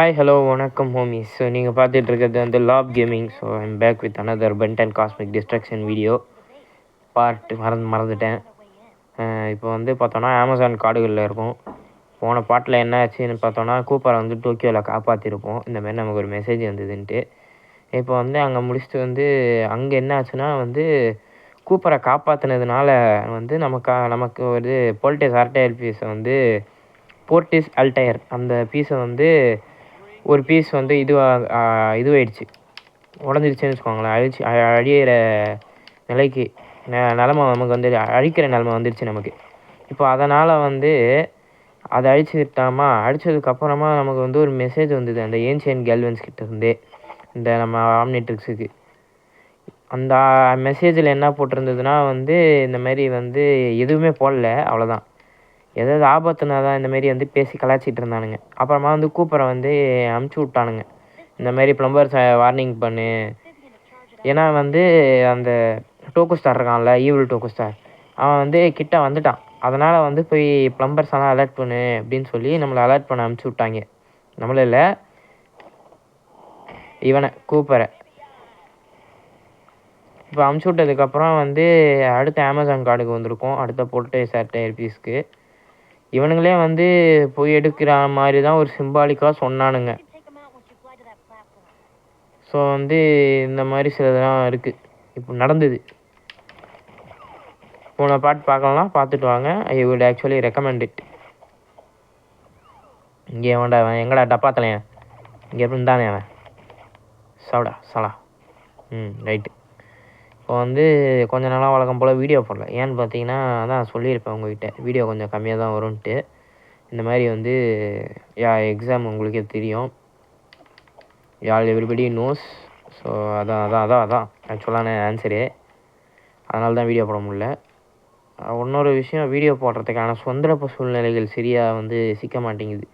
Hi hello வணக்கம் homies so நீங்கள் பார்த்துட்டு இருக்கிறது வந்து lab gaming so I'm back with another Ben and cosmic destruction video part மறந்து மறந்துட்டேன் இப்போ வந்து பார்த்தோன்னா அமேசான் காடுகளில் இருக்கும். போன பாட்டில் என்ன ஆச்சுன்னு பார்த்தோன்னா கூப்பரை வந்து டோக்கியோவில் காப்பாற்றிருப்போம் இந்தமாரி நமக்கு ஒரு மெசேஜ் வந்ததுன்ட்டு. இப்போ வந்து அங்கே முடிச்சுட்டு வந்து அங்கே என்ன ஆச்சுன்னா வந்து கூப்பரை காப்பாற்றினதுனால வந்து நமக்கு நமக்கு ஒரு போல்டேஸ் ஆர்டையர் பீஸை வந்து போர்டிஸ் அல்டயர் அந்த பீஸை வந்து ஒரு பீஸ் வந்து இதுவாக இதுவாயிடுச்சு. உடஞ்சிருச்சுன்னு வச்சுக்கோங்களேன். அழிச்சு அழியிற நிலைக்கு ந- நிலமை நமக்கு வந்து அழிக்கிற நிலமை வந்துடுச்சு நமக்கு. இப்போ அதனால் வந்து அதை அழிச்சுக்கிட்டாமா அழிச்சதுக்கப்புறமா நமக்கு வந்து ஒரு மெசேஜ் வந்தது. அந்த ஏன்ஷியன் கேல்வன்ஸ் கிட்டேருந்தே இந்த நம்ம ஆம்னிட்ரிக்ஸுக்கு அந்த மெசேஜில் என்ன போட்டிருந்ததுன்னா வந்து இந்த மாதிரி வந்து எதுவுமே போடல. அவ்வளோதான் ஏதாவது ஆபத்துனா தான் இந்தமாரி வந்து பேசி கலாச்சிட்டு இருந்தானுங்க. அப்புறமா வந்து கூப்பரை வந்து அமுச்சு விட்டானுங்க. இந்தமாரி ப்ளம்பர் வார்னிங் பண்ணு. ஏன்னா வந்து அந்த டோக்கு ஸ்டார் இருக்கான்ல ஈவில் டோக்கு ஸ்டார் அவன் வந்து கிட்ட வந்துட்டான். அதனால் வந்து போய் ப்ளம்பர்ஸ் எல்லாம் அலர்ட் பண்ணு அப்படின்னு சொல்லி நம்மளை அலர்ட் பண்ண அமுச்சு விட்டாங்க. நம்மள இல்லை இவனை கூப்பரை. இப்போ அமுச்சு விட்டதுக்கப்புறம் வந்து அடுத்த அமேசான் கார்டுக்கு வந்திருக்கோம். அடுத்த போட்டு சாட்டை பீஸ்க்கு இவனுங்களே வந்து போய் எடுக்கிற மாதிரி தான் ஒரு சிம்பாலிக்காக சொன்னானுங்க. ஸோ வந்து இந்த மாதிரி சிலதெல்லாம் இருக்குது இப்போ நடந்தது. போன பாட்டு பார்க்கலாம் பார்த்துட்டு வாங்க. I would actually recommend it இங்கே வேண்டா அவன் எங்கடா டப்பாத்தலையன் இங்கே இருந்தானே அவன்? சவுடா சலா. ம் ரைட்டு இப்போ வந்து கொஞ்ச நாளாக வழக்கம் போல் வீடியோ போடல. ஏன்னு பார்த்தீங்கன்னா அதான் சொல்லியிருப்பேன் உங்ககிட்ட. வீடியோ கொஞ்சம் கம்மியாக தான் வரும்ன்ட்டு. இந்த மாதிரி வந்து யா எக்ஸாம் உங்களுக்கே தெரியும். யால் எவ்ரிபடி நோஸ் ஸோ அதான் அதான் அதான் அதான். ஆக்சுவலான ஆன்சரு அதனால தான் வீடியோ போட முடில இன்னொரு விஷயம் வீடியோ போடுறதுக்கான சொந்தரப்பு சூழ்நிலைகள் சரியாக வந்து சிக்க மாட்டேங்குது.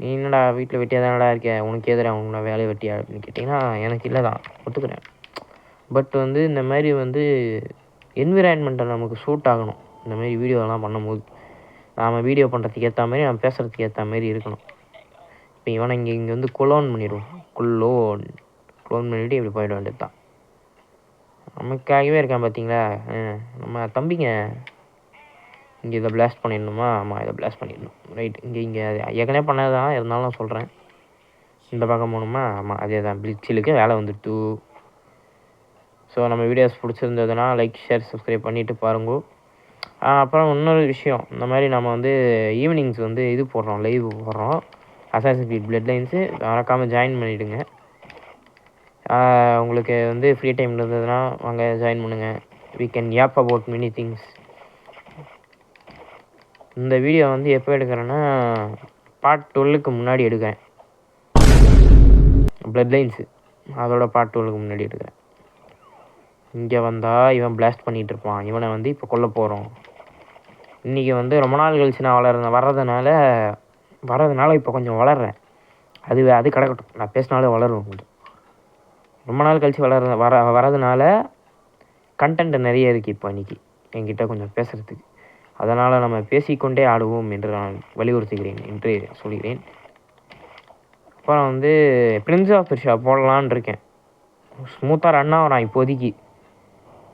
நீ என்னடா வீட்டில் வெட்டியாக தானடா இருக்க? உனக்கு எதிராக உன்னோட வேலையை வெட்டியா அப்படின்னு கேட்டிங்கன்னா எனக்கு இல்லை தான் ஒத்துக்கிறேன். பட் வந்து இந்த மாதிரி வந்து என்விரான்மெண்ட்டை நமக்கு சூட் ஆகணும். இந்த மாதிரி வீடியோலாம் பண்ணும்போது நாம் வீடியோ பண்ணுறதுக்கு ஏற்ற மாதிரி நம்ம பேசுகிறதுக்கு ஏற்ற மாதிரி இருக்கணும். இப்போ இவனை இங்கே இங்கே வந்து குலோன் பண்ணிடுவோம். குல்லோன் குலோன் பண்ணிவிட்டு இப்படி போயிட வேண்டியது தான் நமக்காகவே இருக்கான் பார்த்தீங்களா ஆ, நம்ம தம்பிங்க. இங்கே இதை பிளாஸ்ட் பண்ணிடணுமா? ஆமாம் இதை பிளாஸ்ட் பண்ணிடணும். ரைட் இங்கே இங்கே ஏற்கனவே பண்ணது தான் இருந்தாலும் சொல்கிறேன் இந்த பக்கம் போகணுமா? ஆமாம் அதே தான் பிளிச்சிலுக்கு வேலை வந்துட்டு ஸோ நம்ம வீடியோஸ் பிடிச்சிருந்ததுன்னா லைக் ஷேர் சப்ஸ்கிரைப் பண்ணிவிட்டு பாருங்க. அப்புறம் இன்னொரு விஷயம். இந்த மாதிரி நம்ம வந்து ஈவினிங்ஸ் வந்து இது போடுறோம் லைவ் போடுறோம். அசாசன் ஃபீட் பிளட் லைன்ஸு மறக்காமல் ஜாயின் பண்ணிவிடுங்க உங்களுக்கு வந்து ஃப்ரீ டைம் இருந்ததுன்னா வாங்க ஜாயின் பண்ணுங்கள் we can yap about many things இந்த வீடியோ வந்து எப்போ எடுக்கிறேன்னா பார்ட் டுவெல்லுக்கு முன்னாடி எடுக்கிறேன். பிளட் லைன்ஸு அதோட பார்ட் டுவெல்லுக்கு முன்னாடி எடுக்கிறேன். இங்கே வந்தால் இவன் பிளாஸ்ட் பண்ணிகிட்டு இருப்பான் இவனை வந்து இப்போ கொல்ல போகிறோம் இன்றைக்கி வந்து ரொம்ப நாள் கழிச்சு நான் வளர்றேன் வர்றதுனால வர்றதுனால இப்போ கொஞ்சம் வளர்றேன். அது அது கிடக்கட்டும் நான் பேசினாலே வளரும் கொஞ்சம். ரொம்ப நாள் கழிச்சு வளர வர வரதுனால கண்டென்ட் நிறைய இருக்குது இப்போ இன்றைக்கி என்கிட்ட கொஞ்சம் பேசுகிறதுக்கு அதனால் நம்ம பேசிக்கொண்டே ஆடுவோம் என்று நான் வலியுறுத்துகிறேன் என்று சொல்கிறேன். அப்புறம் வந்து பிரின்ஸ் ஆஃப் பெர்ஷா போடலான்னு இருக்கேன். ஸ்மூத்தாக ரன் ஆகிறான் இப்போதைக்கு.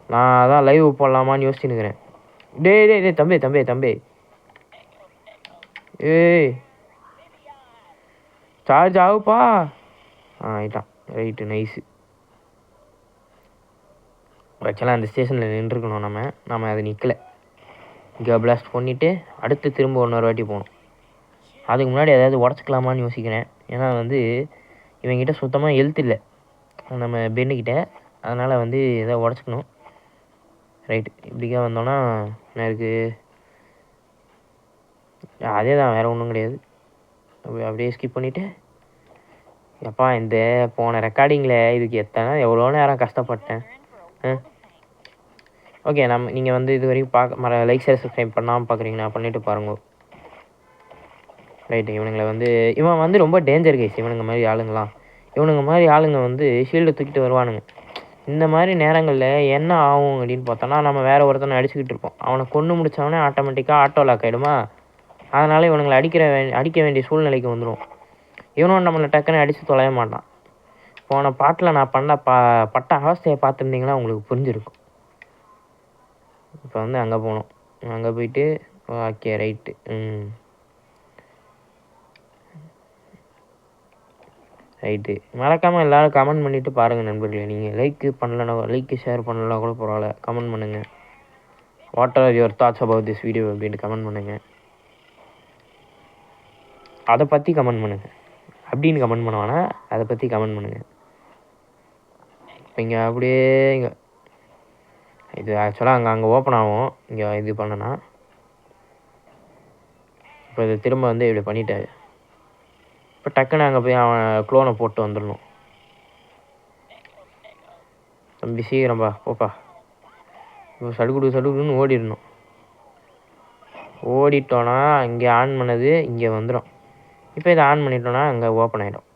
நான் அதான் லைவ் போடலாமான்னு யோசிச்சுன்னுக்கிறேன் டேய் டேய் டே தம்பி தம்பி தம்பி. ஏய். சார்ஜ் ஆகுப்பா. ஆ ஆயிட்டான் ரைட்டு நைஸு ஆக்சுவலாக அந்த ஸ்டேஷனில் நின்றுருக்கணும் நம்ம. நம்ம அது நிற்கலை இங்கே பிளாஸ்ட் பண்ணிவிட்டு அடுத்து திரும்ப இன்னொரு வாட்டி போகணும். அதுக்கு முன்னாடி ஏதாவது உடச்சிக்கலாமான்னு யோசிக்கிறேன். ஏன்னா வந்து இவங்கிட்ட சுத்தமாக எழுத்து இல்லை. நம்ம பெண்ணுக்கிட்ட அதனால் வந்து எதாவது உடச்சிக்கணும். ரைட்டு இப்படிக்கா வந்தோன்னா என்ன இருக்குது அதே தான் வேறு ஒன்றும் கிடையாது. அப்படியே ஸ்கிப் பண்ணிவிட்டு எப்பா இந்த போன ரெக்கார்டிங்கில் இதுக்கு எத்தனை எவ்வளோ நேரம் கஷ்டப்பட்டேன்? ஆ? ஓகே நம்ம நீங்கள் வந்து இது வரைக்கும் பார்க்க மற லைக் ஷேர் சப்ஸ்கிரைப் பண்ணாமல் பார்க்குறீங்கன்னா பண்ணிவிட்டு பாருங்க. ரைட்டு இவனுங்களை வந்து இவன் வந்து ரொம்ப டேஞ்சர் கேஸ் இவனுங்க மாதிரி ஆளுங்களாம். இவனுங்க மாதிரி ஆளுங்க வந்து ஷீல்டு தூக்கிட்டு வருவானுங்க. இந்த மாதிரி நேரங்களில் என்ன ஆகும் அப்படின்னு பார்த்தோன்னா நம்ம வேறு ஒருத்தனை அடிச்சுக்கிட்டு இருப்போம். அவனை கொண்டு முடிச்சவனே ஆட்டோமேட்டிக்காக ஆட்டோ லாக் ஆகிடுமா அதனால் இவனுங்களை அடிக்கிற வே அடிக்க வேண்டிய சூழ்நிலைக்கு வந்துடும் இவனும் நம்மளை டக்குன்னு அடித்து தொலைய மாட்டான். போன பாட்டில் நான் பண்ண பா பட்ட அவஸ்தையை பார்த்துருந்தீங்கன்னா உங்களுக்கு புரிஞ்சிருக்கும். இப்போ வந்து அங்கே போகணும் அங்கே போயிட்டு ஓகே ரைட்டு ம். ரைட்டு மறக்காமல் எல்லோரும் கமெண்ட் பண்ணிவிட்டு பாருங்கள் நண்பர்களே. நீங்கள் லைக்கு பண்ணலனா லைக்கு ஷேர் பண்ணலாம் கூட பரவாயில்ல. கமெண்ட் பண்ணுங்கள் what are your thoughts about this video அப்படின்ட்டு கமெண்ட் பண்ணுங்கள் அதை பற்றி கமெண்ட் பண்ணுங்கள் அப்படின்னு கமெண்ட் பண்ண வேணாம் அதை பற்றி கமெண்ட் பண்ணுங்கள் இப்போ இங்கே அப்படியே இங்கே. இது ஆக்சுவலாக அங்கே அங்கே ஓப்பன் ஆகும். இங்கே இது பண்ணனா. இப்போ இது திரும்ப வந்து இப்படி பண்ணிட்டாரு. இப்போ டக்குன்னு அங்கே போய் அவன் க்ளோனை போட்டு வந்துடணும் தம்பி சீக்கிரம்பா போப்பா. இப்போ சடுகுடு சடுகுடுன்னு ஓடிடணும் ஓடிட்டோன்னா இங்கே ஆன் பண்ணது இங்கே வந்துடும் இப்போ இதை ஆன் பண்ணிட்டோன்னா அங்கே ஓப்பன் ஆகிடும்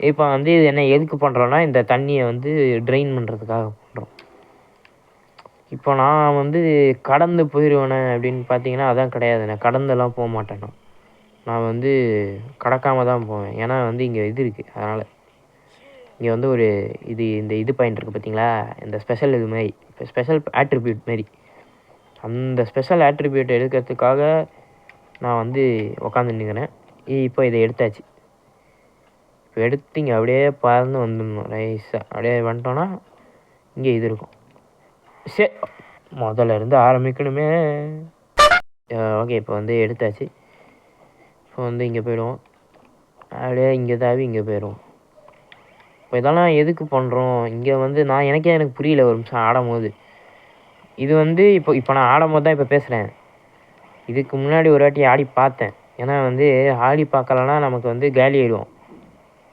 இப்போ வந்து இது என்ன எதுக்கு பண்ணுறோன்னா இந்த தண்ணியை வந்து ட்ரெயின் பண்ணுறதுக்காக பண்ணுறோம் இப்போ நான் வந்து கடந்து போயிடுவேனே அப்படின்னு பார்த்தீங்கன்னா அதான் கிடையாது. நான் கடந்தெல்லாம் போக மாட்டேன். நான் நான் வந்து கடக்காமல் தான் போவேன். ஏன்னா வந்து இங்கே இது இருக்குது அதனால் இங்கே வந்து ஒரு இது இந்த இது பாயிண்ட் இருக்குது பார்த்தீங்களா இந்த ஸ்பெஷல் இது மாதிரி. இப்போ ஸ்பெஷல் ஆட்ரிபியூட் மாரி அந்த ஸ்பெஷல் ஆட்ரிபியூட் எடுக்கிறதுக்காக நான் வந்து உக்காந்துருக்கிறேன் இப்போ இதை எடுத்தாச்சு. இப்போ எடுத்து இங்கே அப்படியே பறந்து வந்துடணும். ரைஸாக அப்படியே வந்துட்டோன்னா இங்கே இது இருக்கும். சே முதல்ல இருந்து ஆரம்பிக்கணுமே. ஓகே இப்போ வந்து எடுத்தாச்சு. வந்து இங்கே போயிடுவோம் அப்படியே இங்கே தாவி இங்கே போயிடுவோம் இப்போ இதெல்லாம் எதுக்கு பண்ணுறோம் இங்கே வந்து நான் எனக்கே எனக்கு புரியல ஒரு நிமிஷம் ஆடும் போது இது வந்து இப்போ இப்போ நான் ஆடும் போது தான் இப்போ பேசுகிறேன் இதுக்கு முன்னாடி ஒரு வாட்டி ஆடி பார்த்தேன். ஏன்னா வந்து ஆடி பார்க்கலன்னா நமக்கு வந்து காலி ஆயிடுவோம்.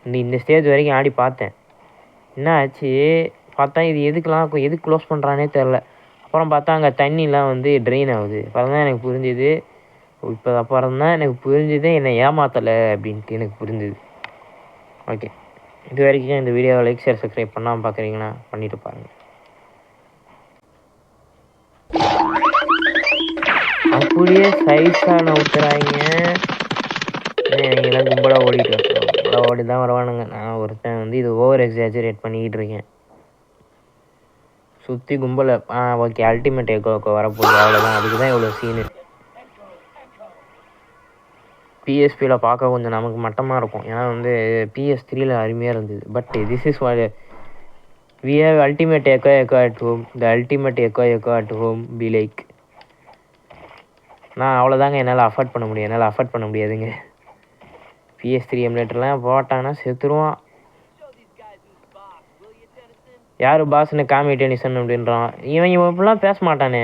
இந்த இந்த ஸ்டேஜ் வரைக்கும் ஆடி பார்த்தேன். என்ன ஆச்சு? பார்த்தா இது எதுக்கெலாம் எதுக்கு க்ளோஸ் பண்ணுறானே தெரில அப்புறம் பார்த்தா அங்கே தண்ணிலாம் வந்து ட்ரெயின் ஆகுது. அப்போ தான் எனக்கு புரிஞ்சுது. இப்போ அப்புறம் தான் எனக்கு புரிஞ்சுது என்னை ஏமாத்தலை அப்படின்ட்டு எனக்கு புரிஞ்சுது. ஓகே இது வரைக்கும் இந்த வீடியோவை லைக் ஷேர் சப்ஸ்கிரைப் பண்ணாமல் பார்க்குறீங்கன்னா பண்ணிட்டு பாருங்கள் அப்படியே சைஸாக நவுத்துறாங்க. நீங்களாம் கும்பலாக ஓடிட்டு இருக்கோம் கும்பலாக ஓடி தான் வருவானுங்க. நான் ஒருத்தன் வந்து இது ஓவர் எக்ஸாஜரேட் பண்ணிக்கிட்டு இருக்கேன். சுற்றி கும்பலை ஆ ஓகே அல்டிமேட் எக்கோ வரப்போகுது. அவ்வளோதான் அதுக்கு தான் இவ்வளோ சீனு பிஎஸ்பியில் பார்க்க கொஞ்சம் நமக்கு மட்டமாக இருக்கும். ஏன்னா வந்து பிஎஸ் த்ரீயில் அருமையாக இருந்தது. But this is we have ultimate echo echo at home the ultimate echo echo at home be like நான் அவ்வளோதாங்க என்னால் அஃபோர்ட் பண்ண முடியும். என்னால் அஃபோர்ட் பண்ண முடியாதுங்க. பிஎஸ் த்ரீ எம்லேட்டர்லாம் போட்டான்னா செத்துருவான். யார் பாஸ்னு காமி டெனிசன் அப்படின்றான். இவன் இவன் இப்படிலாம் பேச மாட்டானே.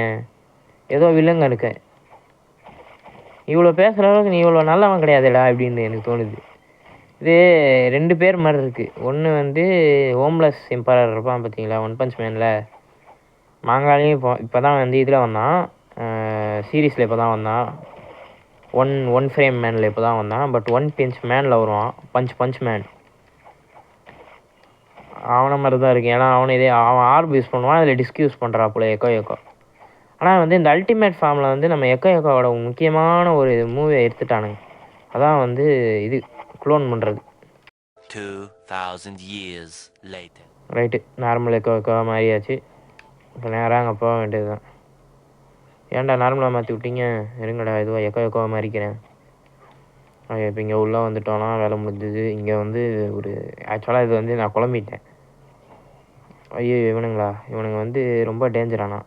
ஏதோ வில்லங்க இருக்க இவ்வளோ பேசுகிற அளவுக்கு நீ இவ்வளோ நல்லவன் கிடையாதுடா அப்படின்னு எனக்கு தோணுது. இது ரெண்டு பேர் மாதிரி இருக்குது ஒன்று வந்து ஹோம்லெஸ் எம்பரர் இருப்பான் பார்த்தீங்களா ஒன் பஞ்ச் மேனில் மாங்காலையும் இப்போ இப்போ தான் வந்து இதில் வந்தான். சீரீஸில் இப்போ தான் வந்தான். ஒன் ஒன் ஃப்ரேம் மேனில் இப்போ தான் வந்தான். பட் ஒன் பிஞ்ச் மேனில் வருவான். பஞ்ச் பஞ்ச் மேன் அவனை மாதிரி தான் இருக்கு. ஏன்னா அவனை இதே அவன் ஆர்ப் யூஸ் பண்ணுவான் அதில் டிஸ்க் யூஸ் பண்ணுறாப்புல எக்கோ எக்கோ ஆனால் வந்து இந்த அல்டிமேட் ஃபார்மில் வந்து நம்ம எக்கோ எக்கோவோட முக்கியமான ஒரு மூவியை எடுத்துட்டானுங்க. அதான் வந்து இது க்ளோன் பண்ணுறது 2,000 years later. Right normal echo echo மாறியாச்சு. இப்போ நேராக அங்கே போக வேண்டியது தான் ஏன்டா நார்மலாக மாற்றி விட்டீங்க? இருங்கடா இதுவாக எக்கோ எக்கோவாக மாறிக்கிறேன். ஓகே இப்போ இங்கே உள்ளே வந்துட்டோன்னா வேலை முடிஞ்சது. இங்கே வந்து ஒரு ஆக்சுவலாக இது வந்து நான் குழம்பிட்டேன். ஐயோ இவனுங்களா? இவனுங்க வந்து ரொம்ப டேஞ்சரானா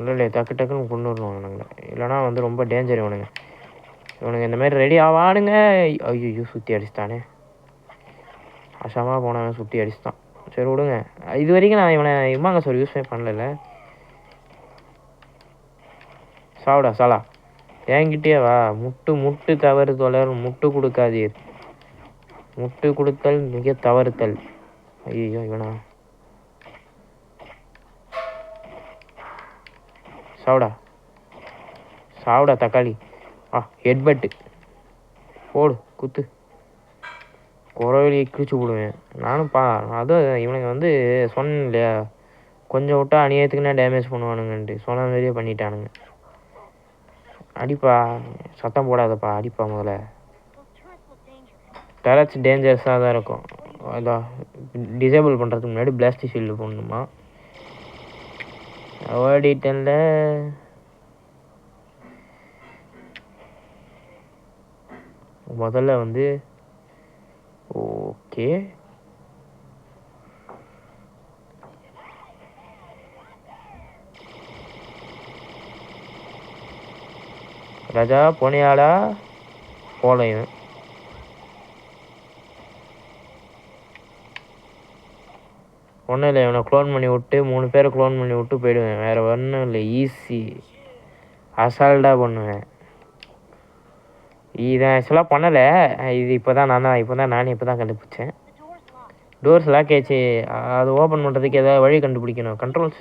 இல்லை இல்லை டக்கு டக்குன்னு கொண்டு வரணும் இவனுங்களை. இல்லைனா வந்து ரொம்ப டேஞ்சர் இவனுங்க. இவனுங்க இந்த மாதிரி ரெடி ஆவானுங்க. ஐயோ சுற்றி அடிச்சிட்டானே. அசமாக போனவன் சுற்றி அடிச்சிட்டான். சரி விடுங்க. இது வரைக்கும் நான் இவனை இம்மாங்க சார் யூஸே பண்ணல சாவுடா சாலா. என்கிட்டயே வா. முட்டு முட்டு தவறு தொடர் முட்டு கொடுக்காதீர். முட்டு கொடுத்தல் மிக தவறுத்தல் ஐயோ இவனா? சாவுடா. சாவுடா தக்காளி. ஆ ஹெட்பட்டு போடு குத்து. குறவெளியை கிழிச்சு விடுவேன் நானும் பா அதுவும் இவனுங்க வந்து சொன்னேன் இல்லையா? கொஞ்சம் விட்டா அநியாயத்துக்குன்னா டேமேஜ் பண்ணுவானுங்கன்ட்டு. சொன்ன மாதிரியே பண்ணிட்டானுங்க. அடிப்பா சத்தம் போடாதப்பா அடிப்பா முதல்ல. டேரக்ஸ் டேஞ்சரஸாக தான் இருக்கும். அதான் டிசேபிள் பண்ணுறதுக்கு முன்னாடி பிளாஸ்டிக் ஷீல்டு போடணுமா? ஓடிட்டன்ல. முதல்ல வந்து ஓகே. ராஜா போனியாடா? போலையும். ஒன்றும் இல்லை இவனை க்ளோன் பண்ணி விட்டு மூணு பேரை க்ளோன் பண்ணி விட்டு போயிடுவேன். வேறு ஒன்றும் இல்லை ஈஸி அசால்ட்டாக பண்ணுவேன். இதை ஆக்சுவலாக பண்ணலை. இது இப்போ தான் நான் தான் இப்போ தான் நானே இப்போ தான் கண்டுபிடிச்சேன். டோர்ஸ் லாக் ஆச்சு அது ஓப்பன் பண்ணுறதுக்கு ஏதாவது வழி கண்டுபிடிக்கணும். கண்ட்ரோல்ஸ்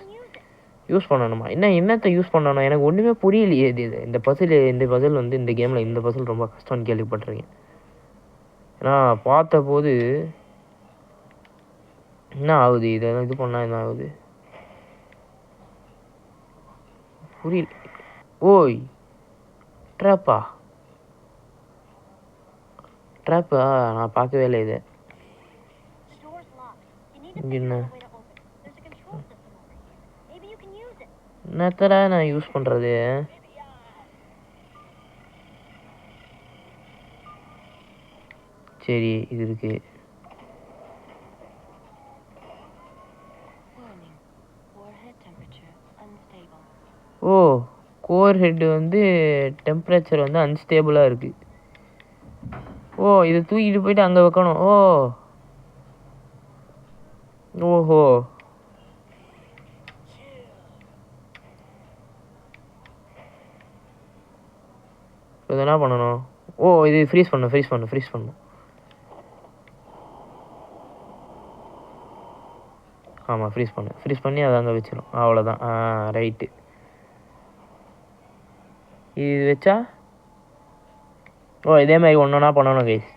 யூஸ் பண்ணணுமா? என்ன என்னத்தை யூஸ் பண்ணணும்? எனக்கு ஒன்றுமே புரியலையே. இது இது இந்த பசில் இந்த பசில் வந்து இந்த கேமில் இந்த பசில் ரொம்ப கஷ்டம்னு கேள்விப்பட்டிருக்கேன். ஏன்னா பார்த்த போது என்ன ஆகுது இதெல்லாம் இது பண்ணால் என்ன ஆகுது புரியல ஓய் ட்ராப்பா ட்ராப்பா நான் பார்க்கவே இல்லை இதை என்ன என்னத்தடா நான் யூஸ் பண்ணுறது சரி இது இருக்குது கோர் ஹெட் வந்து டெம்பரேச்சர் வந்து அன்ஸ்டேபிளாக இருக்குது ஓ இதை தூக்கிட்டு போயிட்டு அங்கே வைக்கணும். ஓ. ஓஹோ. இப்போ என்ன பண்ணணும்? ஓ இது ஃப்ரீஸ் பண்ணணும் ஃப்ரீஸ் பண்ணணும் ஃப்ரீஸ் பண்ணணும். ஆமாம் ஃப்ரீஸ் பண்ணு. ஃப்ரீஸ் பண்ணி அதை அங்கே வச்சிடும் அவ்வளோதான் ஆ ரைட்டு இது வச்சா? ஓ இதே மாதிரி ஒன்று ஒன்றா பண்ணணும் கைஸ்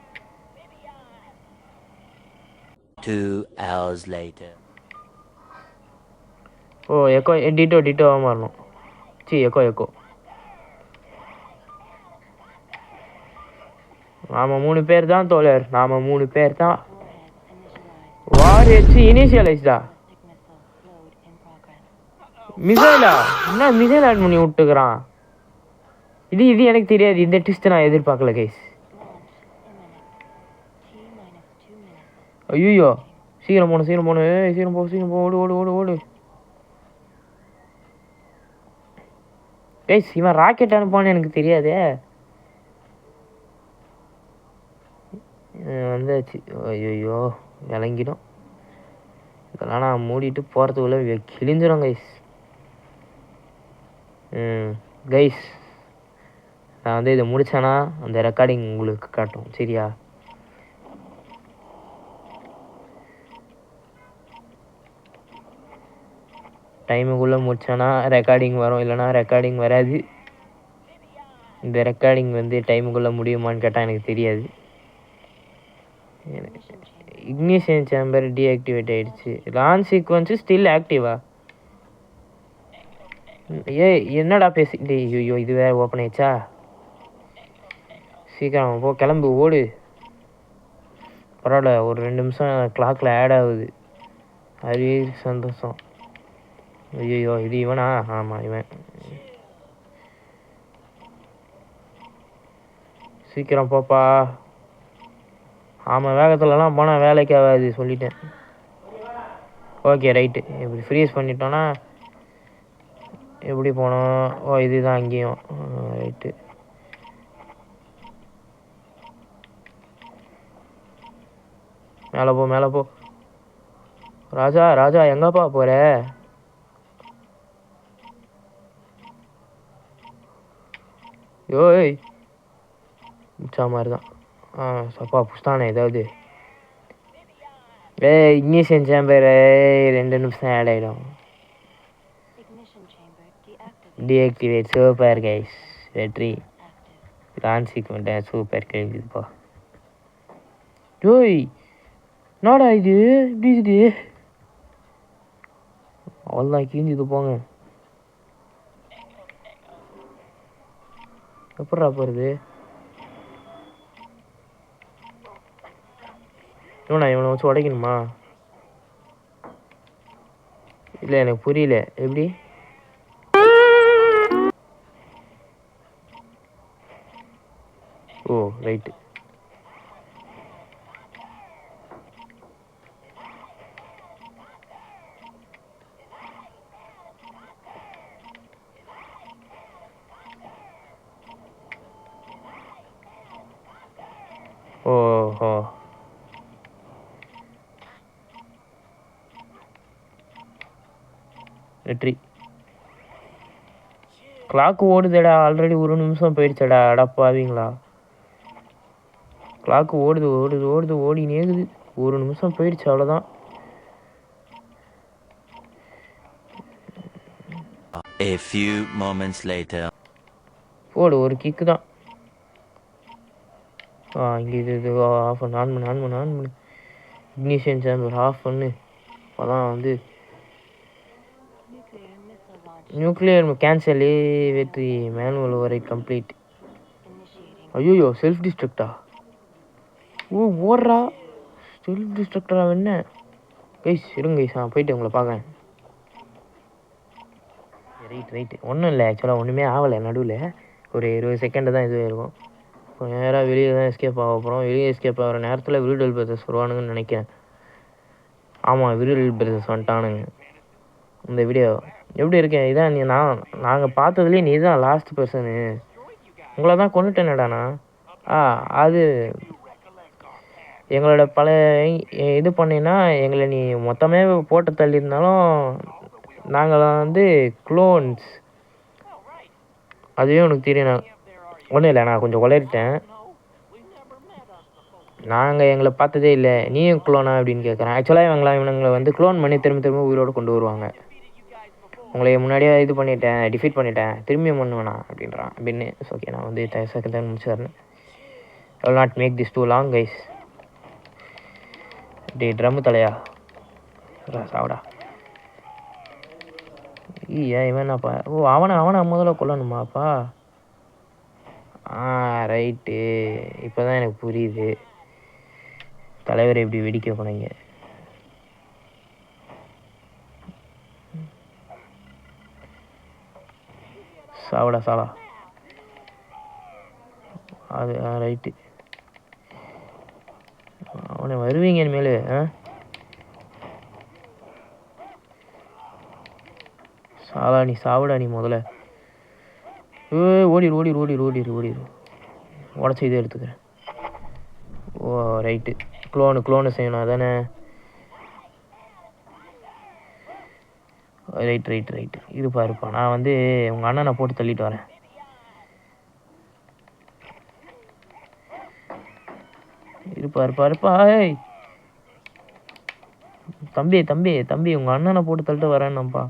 Two hours later. ஓ எக்கோ டிட்டோ டிட்டோவாக மாறணும் சி எக்கோ எக்கோ நாம மூணு பேர் தான் தோழர். நாம மூணு பேர் தான். வார் ஹெச் இனிஷியலைஸ்டா progress. மிசைலா? என்ன மிசைல் ஆட் பண்ணி விட்டுக்கிறான்? இது இது எனக்கு தெரியாது. இந்த ட்விஸ்ட் நான் எதிர்பார்க்கல கைஸ் ஐயோ சீக்கிரம் போகணும் சீக்கிரம் போகணும் சீக்கிரம் போ சீக்கிரம் போ. ஓடு ஓடு ஓடு ஓடு. கைஸ் இவன் ராக்கெட் அனுப்பான்னு எனக்கு தெரியாதே. வந்தாச்சு. ஐயோ விளங்கிடும். இதெல்லாம் நான் மூடிட்டு போகிறதுக்குள்ளே கிழிஞ்சிடும் கைஸ் ம் கைஸ் நான் வந்து இதை முடிச்சேன்னா அந்த ரெக்கார்டிங் உங்களுக்கு காட்டும். சரியா? டைமுக்குள்ளே முடிச்சேன்னா ரெக்கார்டிங் வரும். இல்லைன்னா ரெக்கார்டிங் வராது. இந்த ரெக்கார்டிங் வந்து டைமுக்குள்ளே முடியுமான்னு கேட்டால் எனக்கு தெரியாது. இக்னிஷன் சேம்பர் டீஆக்டிவேட் ஆகிடுச்சு லான் சீக்வன்ஸு ஸ்டில் ஆக்டிவா ஏய் என்னடா பேசி ஐயோ இது வேறு ஓப்பன் ஆயிடுச்சா? சீக்கிரம் போ கிளம்பு ஓடு. பரவாயில்ல ஒரு ரெண்டு நிமிஷம் கிளாக்கில் ஆட் ஆகுது. அதுவே சந்தோஷம். ஐயோ இது இவனா? ஆமாம் இவன். சீக்கிரம் போப்பா. ஆமாம் வேகத்துலலாம் போனால் வேலைக்கு ஆகாது சொல்லிட்டேன். Okay right. இப்படி ஃப்ரீஸ் பண்ணிட்டோன்னா எப்படி போனோம்? ஓ இதுதான் அங்கேயும் ரைட்டு. மேலே போ மேலே போ. ராஜா ராஜா எங்கப்பா போகிற யோய் முச்சா மாதிரி தான் ஆ சப்பா புஸ்தானே ஏதாவது. ஏய் செஞ்சேன் பேர் ரெண்டு நிமிஷம் ஆட் ஆகிடும் டிஆக்டிவேட் சூப்பர் கைஸ் வெற்றி. Active. லான்ச்சிக்கு வந்துட்டேன் சூப்பர் கேள்விப்பா யோய் என்னடா இது? இப்படி இது அவ்வளோதான் கிழிஞ்சுது போங்க. எப்படா போகிறது இவனா இவனை வச்சு உடைக்கணுமா? இல்லை எனக்கு புரியல. எப்படி? ஓ ரைட்டு ஓஹோ வெற்றி கிளாக் ஓடுதேடா ஆல்ரெடி ஒரு நிமிஷம் போயிடுச்சடா அடப்பாவீங்களா கிளாக் ஓடுது ஓடுது ஓடுது ஓடி நேகுது ஒரு நிமிஷம் போயிடுச்சு அவ்வளோதான் A few moments later. போடு ஒரு கிக்கு தான். ஆ இங்கே இது இது ஆஃப் பண்ணு ஆன் பண்ணு ஆன் பண்ணு ஆன் பண்ணு இக்னிஷன் சேம்பர் ஆஃப் பண்ணு அப்போதான் வந்து நியூக்ளியர் கேன்சலு வெற்றி மேனுவல் வரை கம்ப்ளீட் ஐயோ செல்ஃப் டிஸ்ட்ரக்டா ஓ ஓடுறா. செல்ஃப் டிஸ்ட்ரக்டரா என்ன? கைஸ் இருங்க கைஸ் நான் போயிட்டு உங்களை பார்க்குறேன். ரைட் ரைட் ஒன்றும் இல்லை ஆக்சுவலாக ஒன்றுமே ஆகலை நடுவில். ஒரு இருபது செகண்டு தான் இதுவே இருக்கும். இப்போ நேராக வெளியே தான் எஸ்கேப் ஆக போகிறோம் வெளியே எஸ்கேப் ஆகிற நேரத்தில் விருடல் பிரதர்ஸ் வருவானுங்கன்னு நினைக்கிறேன். ஆமாம் விருடல் பிரதர்ஸ் வந்துட்டானுங்க. இந்த வீடியோ எப்படி இருக்கேன்? இதான் நீ நான் நாங்கள் பார்த்ததுலேயே நீ தான் லாஸ்ட் பர்சனு உங்களை தான் கொண்டுட்டேனடாண்ணா ஆ அது எங்களோட பல இது பண்ணினா எங்களை நீ மொத்தமே போட்டு தள்ளியிருந்தாலும் நாங்கள் வந்து க்ளோன்ஸ் அதுவே உனக்கு தெரியும். நான் ஒன்றும் இல்லை நான் கொஞ்சம் உளறிட்டேன். நாங்கள் எங்களை பார்த்ததே இல்லை. நீயும் குளோனா அப்படின்னு கேட்குறேன் ஆக்சுவலாக இவங்கள இவனுங்களை வந்து குளோன் பண்ணி திரும்ப திரும்ப உயிரோடு கொண்டு வருவாங்க. உங்களை முன்னாடியே இது பண்ணிட்டேன் டிஃபீட் பண்ணிட்டேன் திரும்பியும் பண்ணுவேனா அப்படின்றான் அப்படின்னு ஓகே நான் வந்து செகண்ட் முடிச்சு தரேன் I not make this too long guys டே ட்ரம்மு தலையா? ரா, சாவடா. ஐயா இவன் என்னப்பா? ஓ அவனை அவனை முதல்ல கொல்லணுமாப்பா ஆ ரைட்டு இப்போ தான் எனக்கு புரியுது. தலைவரை இப்படி வெடிக்க போனீங்க. சாவடா சாலா அது ஆ ரைட்டு அவனை வருவீங்க இனிமேல் ஆ? சாலா நீ சாவிடா நீ முதல்ல. ஏ ஓடிடு ஓடிடு ஓடிடு ஓடிடு ஓடிடு உடச்சி இதை எடுத்துக்கிறேன். ஓ ரைட்டு குளோனு க்ளோனு செய்யணும் அதானே? ரைட் ரைட் ரைட் இருப்பா இருப்பா. நான் வந்து உங்கள் அண்ணனை போட்டு தள்ளிட்டு வரேன். இருப்பா இருப்பா இருப்பா. ஏய். தம்பி தம்பி தம்பி உங்கள் அண்ணனை போட்டு தள்ளிட்டு வரேன்னப்பா.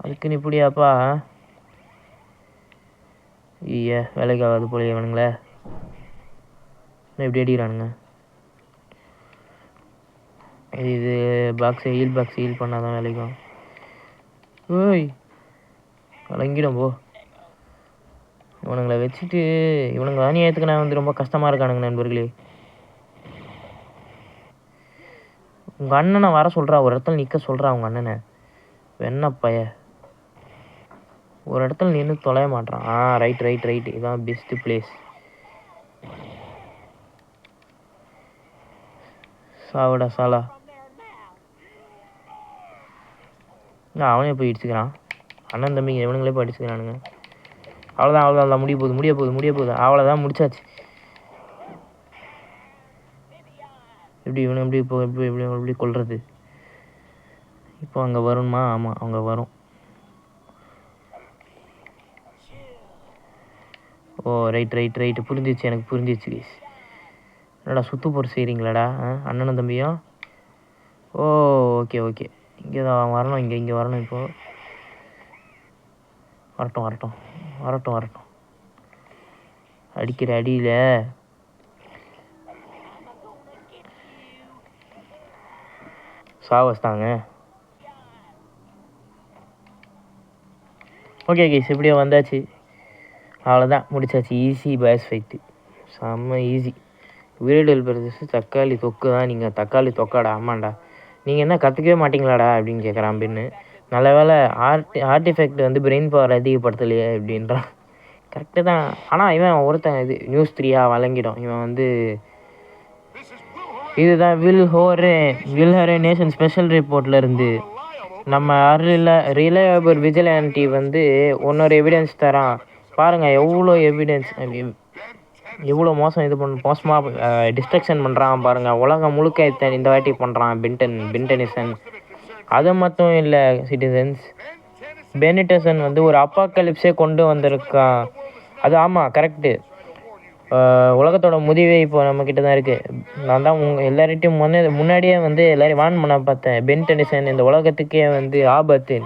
அதுக்கு நீ இப்படியாப்பா ஐயா வேலைக்கு ஆகாது போல வேணுங்களே இப்படி அடிக்கிறானுங்க? இது பாக்ஸை ஹீல் பாக்ஸ் ஹீல் பண்ணாதான் வேலைக்கும். ஓய் கலங்கிடும் போ. இவனுங்களை வச்சுட்டு இவனுங்க அநியாயத்துக்கு நான் வந்து ரொம்ப கஷ்டமாக இருக்கானுங்க நண்பர்களே. உங்கள் அண்ணனை வர சொல்கிறா ஒரு இடத்துல நிற்க சொல்கிறா உங்கள் அண்ணனை. என்ன பைய. ஒரு இடத்துல நின்று தொலைய மாட்றான். ஆ ரைட் ரைட் ரைட் இதுதான் பெஸ்ட்டு பிளேஸ் சாவடா சாலா. நான் அவனே போய் இடிச்சுக்கிறான். அண்ணன் தம்பிங்க இவனுங்களே போய் அடிச்சுக்கிறானுங்க. அவ்வளோதான் அவ்வளோதான் அவ்வளோதான் முடிய போகுது முடிய போகுது முடிய போகுது. அவ்வளோதான் முடிச்சாச்சு. எப்படி இவனை எப்படி இப்போ எப்படி எப்படி எப்படி கொள்வது இப்போ அங்கே வருமா ஆமாம் அங்கே வரும். ஓ ரைட் ரைட் ரைட்டு புரிஞ்சிச்சு எனக்கு புரிஞ்சிச்சு கேஸ் என்னடா சுத்து போர் செய்கிறீங்களாடா ஆ அண்ணனும் தம்பியும்? ஓ ஓகே ஓகே இங்கே தான் வரணும் இங்கே இங்கே வரணும் இப்போது வரட்டும் வரட்டும். வரட்டும் வரட்டும். அடிக்கிற அடியில். சாவஸ்தாங்க ஓகே கேஸ் இப்படியே வந்தாச்சு. அவ்வளோதான் முடிச்சாச்சு. ஈஸி பாய்ஸ் ஃபைட்டு செம்ம ஈஸி வீடு பிரதேச தக்காளி தொக்கு தான் நீங்கள் தக்காளி தொக்காடா ஆமாண்டா நீங்கள் என்ன கற்றுக்கவே மாட்டிங்களாடா அப்படின்னு கேட்குறான் அப்படின்னு நல்ல வேலை ஆர்ட் ஆர்டிஃபெக்ட் வந்து பிரெயின் பவர் அதிகப்படுத்தலையே அப்படின்றான் கரெக்டு தான். ஆனால் இவன் ஒருத்தன் இது நியூஸ் த்ரீயாக வழங்கிடும். இவன் வந்து இதுதான் வில் ஹோரே வில் ஹோரே நேஷன் ஸ்பெஷல் ரிப்போர்ட்டில் இருந்து நம்ம அருள ரிலையபிள் விஜிலானிட்டி வந்து ஒன்னொரு எவிடன்ஸ் தரான். பாருங்கள் எவ்வளோ எவிடன்ஸ் எவ்வளோ மோசம் இது பண்ண மோசமாக டிஸ்ட்ரக்ஷன் பண்ணுறான் பாருங்கள் உலகம் முழுக்க இத்த- இந்த வாட்டி பண்ணுறான் பின்டன் பின்டனிசன் அது மட்டும் இல்லை சிட்டிசன்ஸ் பெனிடசன் வந்து ஒரு அப்பாக்கலிப்ஸே கொண்டு வந்திருக்கான் அது ஆமாம் கரெக்டு உலகத்தோட முடிவே இப்போ நம்மக்கிட்ட தான் இருக்குது நான் தான் உங்கள் எல்லார்கிட்டையும் முன்னே முன்னாடியே வந்து எல்லாரையும் வான் பண்ண பார்த்தேன். பென் டெனிசன் இந்த உலகத்துக்கே வந்து ஆபத்து.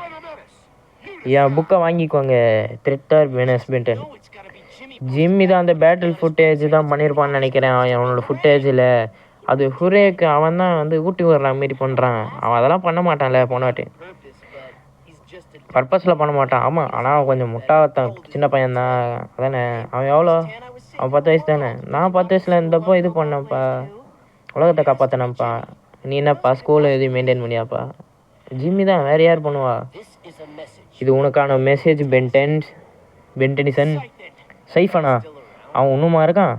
என் புக்கை வாங்கிக்கோங்க. த்ரிட்டார் பெனஸ் பென்டன் ஜிம்மி தான் அந்த பேட்டில் ஃபுட்டேஜ் தான் பண்ணியிருப்பான்னு நினைக்கிறேன் அவன் அவனோட ஃபுட்டேஜில் அது ஹுரேக்கு அவன் தான் வந்து ஊட்டி விடுற மாரி பண்ணுறான் அவன் அதெல்லாம் பண்ண மாட்டான்ல போனாட்டி பர்பஸில் பண்ண மாட்டான். ஆமாம் ஆனால் அவன் கொஞ்சம் முட்டாவத்தான் சின்ன பையன்தான் அதானே? அவன் எவ்வளோ? அவன் பத்து வயசு தானே? நான் பத்து வயசில் இருந்தப்போ இது பண்ணப்பா உலகத்தை காப்பாற்றினப்பா நீ என்னப்பா? ஸ்கூலில் எதுவும் மெயின்டைன் பண்ணியாப்பா? ஜிம்மி தான். வேறு யார் பண்ணுவா? இது உனக்கான மெசேஜ் பென்டென்ஸ் பென்டெனிசன் சைஃபனா? அவன் இன்னுமா இருக்கான்?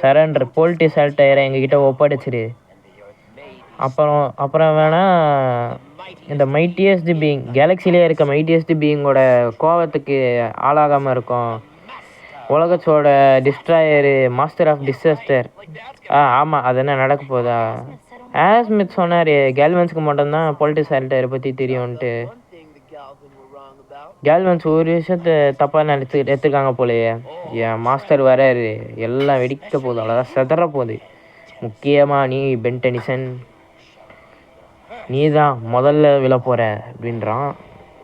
சரண்டர் போல்ட்டி சால்ட்டயரை எங்ககிட்ட ஒப்படைச்சிரு. அப்புறம் அப்புறம் வேணால் இந்த மைட்டியஸ்ட் பீயிங் கேலக்சிலே இருக்க மைட்டியஸ்ட் பீயிங்கோட கோவத்துக்கு ஆளாகாமல் இருக்கும். உலகத்தோட டிஸ்ட்ராயரு மாஸ்டர் ஆஃப் டிசாஸ்டர் ஆ ஆமாம் அது என்ன நடக்க போதா? ஆஸ்மித் சொன்னார் கேல்வன்ஸுக்கு மட்டும்தான் பொலிட்டிக்ஸ் சால்ட்டரை பற்றி தெரியும்ன்ட்டு. கேல்வன்ஸ் ஒரு விஷயத்த தப்பாக நினச்சி எடுத்துருக்காங்க போலயே. என் மாஸ்டர் வராரு. எல்லாம் வெடிக்க போகுது. அவ்வளோதான் செதற போகுது. முக்கியமாக நீ பென்டனிசன் நீ தான் முதல்ல விழ போகிற அப்படின்றான்.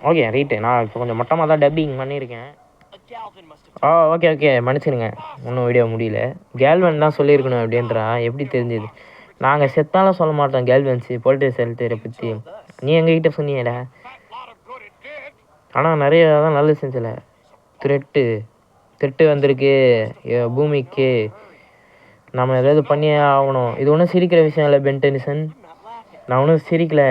Okay right. நான் இப்போ கொஞ்சம் மொட்டமாக தான் டப்பிங் பண்ணியிருக்கேன். ஆ ஓகே ஓகே. மன்னிச்சிடுங்க. ஒன்றும் வீடியோ முடியல. கேல்வன் தான் சொல்லியிருக்கணும் அப்படின்றான். எப்படி தெரிஞ்சது? நாங்கள் செத்தாலும் சொல்ல மாட்டோம் கேல்வன்ஸு. பொலிட்டிக்ஸ் செல்டரை பற்றி நீ எங்ககிட்ட சொன்னியடா? ஆனால் நிறைய தான் நல்லது செஞ்சல. த்ரெட்டு த்ரெட்டு வந்திருக்கு. பூமிக்கு. நம்ம ஏதாவது பண்ணியே ஆகணும். இது ஒன்றும் சிரிக்கிற விஷயம் இல்லை பென்டெனிசன் நான் ஒன்றும் சிரிக்கல.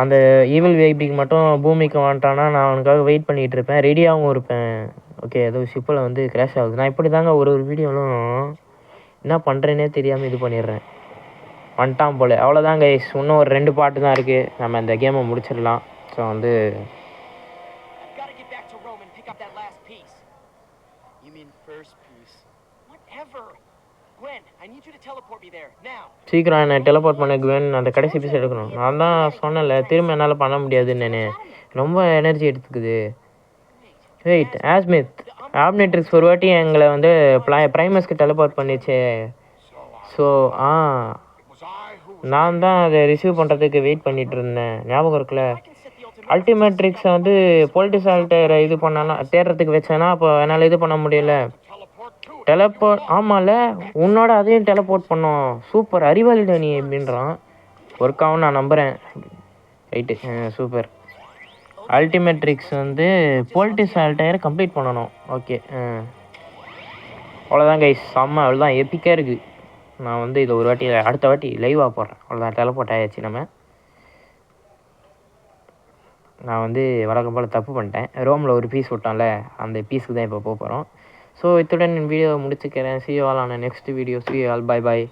அந்த ஈவில் வேபிக்கு மட்டும் பூமிக்கு வந்துட்டான்னா நான் அவனுக்காக வெயிட் பண்ணிகிட்டு இருப்பேன். ரெடியாகவும் இருப்பேன். ஓகே ஏதோ ஷிப்பில் வந்து கிராஷ் ஆகுது. நான் இப்படி தாங்க ஒரு ஒரு வீடியோவிலும் என்ன பண்ணுறேனே தெரியாமல் இது பண்ணிடுறேன். வந்துட்டான் போல. அவ்வளோதாங்க இன்னும் ஒரு ரெண்டு பாட்டு தான் இருக்குது நம்ம இந்த கேமை முடிச்சிடலாம். ஸோ வந்து சீக்கிரம் என்னை டெலபோர்ட் பண்ண வேணும் அந்த கடைசி பீஸ் எடுக்கணும். நான் தான் சொன்னேன்ல திரும்ப என்னால் பண்ண முடியாதுன்னு. நான் ரொம்ப எனர்ஜி எடுத்துக்குது. வெயிட் ஆஸ்மித் ஆப்னேட்ரிக்ஸ் ஒரு வாட்டி எங்களை வந்து ப்ளை ப்ரைமஸ்க்கு டெலபோர்ட் பண்ணிச்சு. ஸோ ஆ. நான் தான் அதை ரிசீவ் பண்ணுறதுக்கு வெயிட் பண்ணிட்டு இருந்தேன். ஞாபகம் இருக்குல்ல? அல்டிமேட்ரிக்ஸை வந்து பொலிட்டிசால்ட்டை இது பண்ணலாம் தேடுறதுக்கு வச்சேன்னா அப்போ என்னால் இது பண்ண முடியல. டெலபோர்ட் ஆமாம்ல உன்னோட அதையும் டெலபோர்ட் பண்ணோம். சூப்பர் அறிவாளிடா நீ அப்படின்றான். ஒர்க் ஆகும் நான் நம்புகிறேன் ரைட்டு சூப்பர் அல்டிமேட்ரிக்ஸ் வந்து போல்டிஸ் ஆல்டையரை கம்ப்ளீட் பண்ணணும். ஓகே அவ்வளோதான் கைஸ் செம்ம அவ்வளோதான் எப்பிக்காக இருக்குது நான் வந்து இதை ஒரு வாட்டி அடுத்த வாட்டி லைவாக போடுறேன். அவ்வளோதான் டெலபோர்ட் ஆயாச்சு நம்ம. நான் வந்து வழக்கம் போல் தப்பு பண்ணிட்டேன். ரோமில் ஒரு பீஸ் விட்டோம்ல அந்த பீஸுக்கு தான் இப்போ போக போகிறோம் ஸோ இத்துடன் வீடியோ முடிச்சுக்கிறேன். See all on next video see all bye bye